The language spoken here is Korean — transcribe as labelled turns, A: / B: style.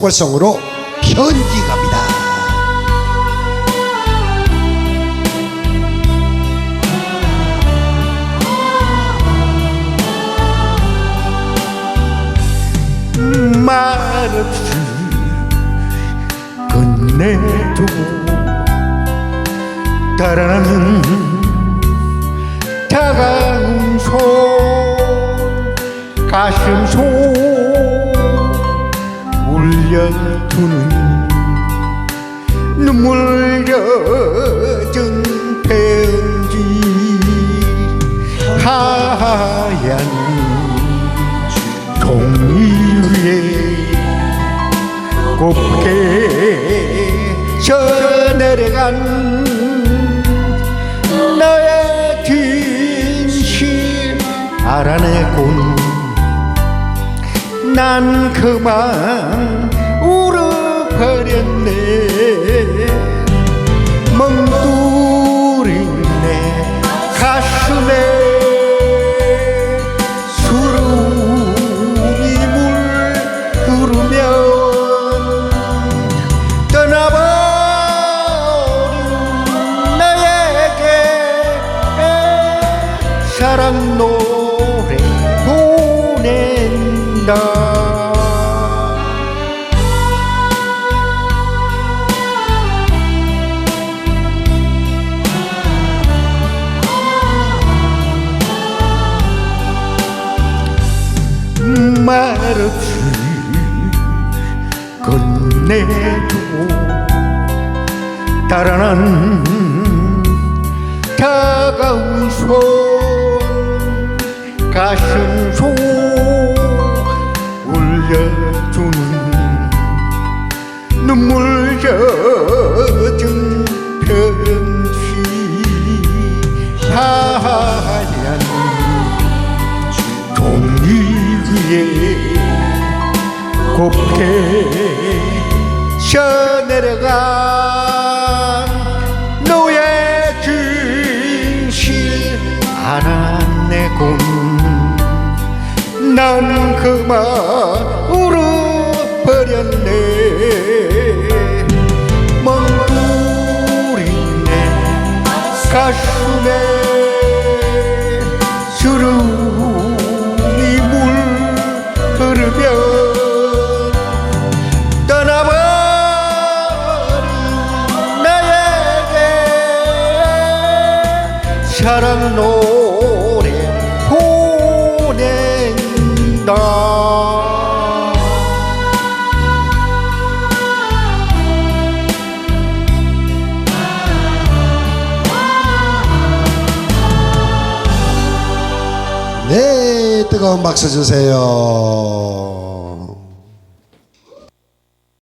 A: 월성으로 현지 갑니다.
B: 말없이 끝내두고 따라가는 다가온 손 두는 눈물 젖은 편지. 하얀 종이 위에 곱게 져내려간 나의 진실 알아내곤 난 그만 사랑 노래 보낸다. 말없이 건네두고 달아난 위에 곱게 셔내려간 너의 진실 알아내곤 난 그만 울어버렸네. 내 가슴에 주름 사랑 노래 보낸다
A: 네, 뜨거운 박수 주세요.